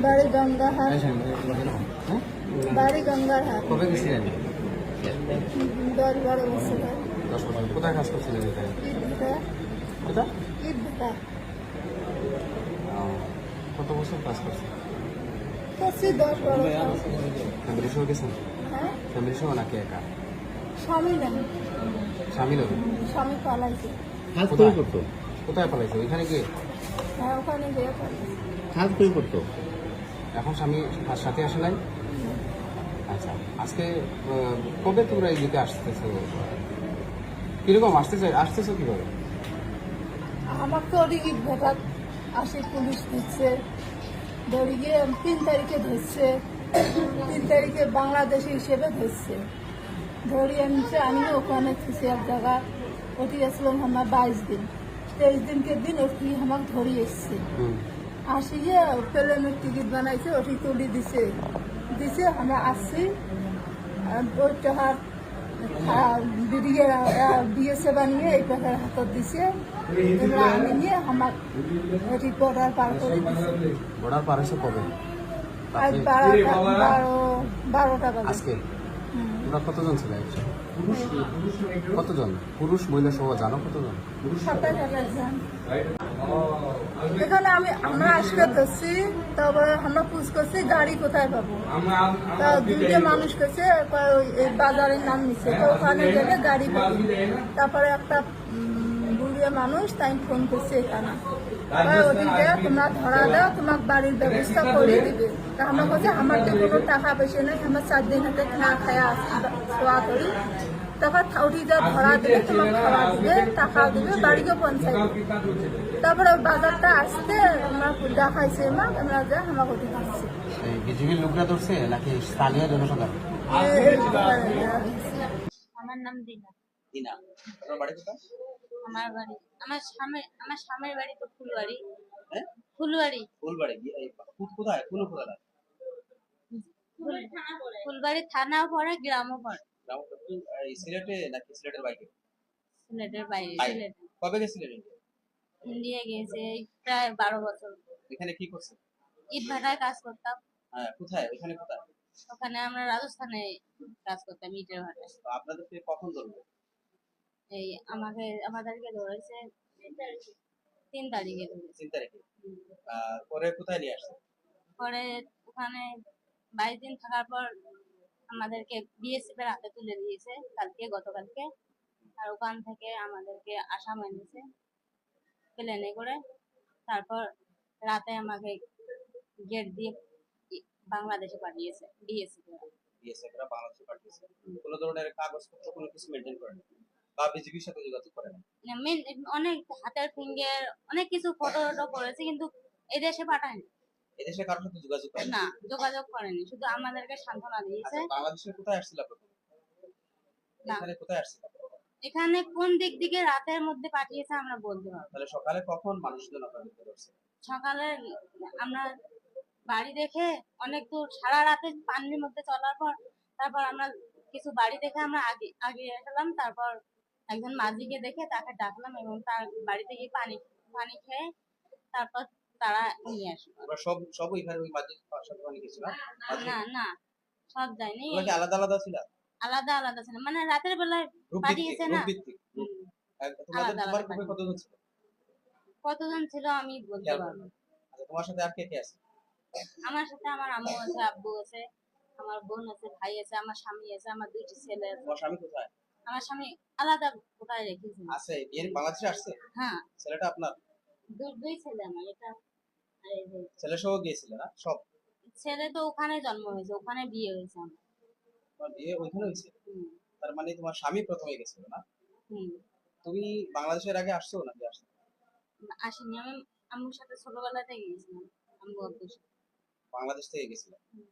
বাড়ি গঙ্গাহাট হ্যাঁ? বাড়ি গঙ্গাহাট কবে গেছিলেন দশ বারো বছর দশ বছর। কোথায় কাজ করছিলেন এখানে কত বছর কাজ করছেন করছি দশ বারো বছর। ফ্যামিলি সহ গেছেন হ্যাঁ? ফ্যামিলি সহ নাকি একা? স্বামী স্বামী স্বামী পালাইছে। কাজ? করতো? কোথায় পালাইছে? ওইখানে গিয়ে? হ্যাঁ ওখানে গিয়ে কাজ কই করতো? এখন স্বামী তার সাথে আসে নাই? আচ্ছা আজকে কবে তোমরা এইদিকে আসতেছো? কীরকম আসতেছে? আসতেছো কীভাবে? আমার তো ওদিকে ভোটার আসে পুলিশ দিচ্ছে ধরি গিয়ে তিন তারিখে ধরছে তিন তারিখে বাংলাদেশি হিসেবে ধরছে। ধরি আনছে আমি ওখানে খুশি এক জায়গা ওটি আসলাম আমার বাইশ দিন। তেইশ দিনকে দিন ওটি আমাকে ধরি এসছে। হুম আসিয়ে প্লেনের টিকিট বানাইছে ওটি তুলি দিছে। দিছে আমরা আসছি। ওই টাকার বানিয়ে এই টাকার হাতত দিছে। এবার আমি নিয়ে আমার ওটি বর্ডার পার করে দিছে। বর্ডার পার হয়েছে কবে? আজ বারোটা বারোটা বাজে। তোমরা কতজন ছিল একসাথে কতজন? পুরুষ, মহিলা সহ জানো কতজন? এখানে আমি, আমরা আজকে তারপরে আমরা করছি, গাড়ি কোথায় পাবো। তা মানুষ করছে নিচ্ছে তো ওখানে গাড়ি তারপরে একটা উম, মানুষ তাই ফোন করছে এখানে। ওদিকে তোমরা ধরা দাও তোমার বাড়ির ব্যবস্থা করে দিবে। তা আমরা বলছি আমার তো কোনো টাকা পয়সা নেই আমার চার দিন হাতে না খায়া শোয়া করি। তারপর ওটিটা ধরা দিবে তোমার খাওয়া দিবে টাকা দিবে বাড়িকে পঞ্চায়েত তারপরে বাজারটা আসতে আমরা দেখাইছে মা আমরা যা আমার ওটি খাচ্ছি এই বিজেপির লোকরা ধরছে নাকি স্থানীয় জনসাধারণ আমার নাম দিনা। দিনা। আপনার বাড়ি কোথায়? আমার বাড়ি। আমার স্বামী আমার স্বামীর বাড়ি তো ফুলবাড়ি। হ্যাঁ? ফুলবাড়ি। ফুলবাড়ি কোথায়? কোন কোথায় ফুলবাড়ি থানাও পড়ে গ্রামও পড়ে সিলেটে নাকি সিলেটের বাইরে? সিলেটের বাইরে। সিলেট। কবে গেছিলেন ইন্ডিয়া? গিয়েছে প্রায় বারো বছর। এখানে কি করছে? ইট ভাটায় কাজ করতাম। হ্যাঁ কোথায়? ওখানে কোথায়? ওখানে আমরা রাজস্থানে কাজ করতাম ইটের ভাটায় তো আপনাদেরকে কখন ধরবে? এই আমাকে আমাদেরকে ধরেছে তিন তারিখে তিন তারিখে। পরে কোথায় নিয়ে আসছে? পরে ওখানে বাইশ দিন থাকার পর আমাদেরকে বিএসএফ এর হাতে তুলে দিয়েছে কালকে গতকালকে। আর ওখান থেকে আমাদেরকে আসাম এনেছে প্লেনে করে। তারপর রাতে আমাকে গেট দিয়ে বাংলাদেশে পাঠিয়েছে বিএসএফ বিএসএফ বাংলাদেশে পাঠিয়েছে। কোনো ধরনের কাগজপত্র কোনো কিছু মেনটেন করে না বা সাথে যোগাযোগ অনেক হাতের ফিঙ্গার অনেক কিছু ফটো টটো করেছে কিন্তু এদেশে পাঠায়নি। এদেশে কারোর সাথে যোগাযোগ না যোগাযোগ করেনি শুধু আমাদেরকে সান্ত্বনা দিয়েছে। আচ্ছা বাংলাদেশে কোথায় আসছিল এখানে কোথায় আসছিল? এখানে কোন দিক দিকে রাতের মধ্যে পাঠিয়েছে আমরা বলতে পারব। তাহলে সকালে কখন মানুষজন সকালে আমরা বাড়ি দেখে অনেক দূর সারা রাতে পানির মধ্যে চলার পর তারপর আমরা কিছু বাড়ি দেখে আমরা আগে আগে গেলাম তারপর একজন মাঝিকে দেখে তাকে ডাকলাম এবং তার বাড়িতে গিয়ে পানি পানি খেয়ে তারপর তারা নিয়ে আসলো। আমরা সব সব ওইখানে ওই মাঝে সাথে কিছু না না সব যায়নি। আলাদা আলাদা ছিল? আলাদা আলাদা ছিল। মানে রাতের বেলায় পাঠিয়েছে না? আলাদা আলাদা কতজন ছিল? কতজন ছিল আমি বলতে পারব। আচ্ছা তোমার সাথে আর কে কে আছে? আমার সাথে আমার আম্মু আছে আব্বু আছে আমার বোন আছে ভাই আছে আমার স্বামী আছে আমার দুইটি ছেলে আছে। তোমার স্বামী কোথায়? আমার স্বামী আলাদা কোথায় রেখেছি। আছে বিয়ে বাংলাদেশে আসছে? হ্যাঁ। ছেলেটা আপনার? দুই দুই ছেলে আমার এটা ছেলে সহ গিয়েছিল না? সব? ছেলে তো ওখানে জন্ম হয়েছে ওখানে বিয়ে হয়েছে আমার। বিয়ে ওইখানে হয়েছে? তার মানে তোমার স্বামী প্রথমে গেছিল না? তুমি বাংলাদেশের আগে আসছো নাকি আসছো আসিনি। আমি আম্মুর সাথে ছোটবেলাতে গিয়েছিলাম আম্মু বাংলাদেশ থেকে গেছিল? হুম।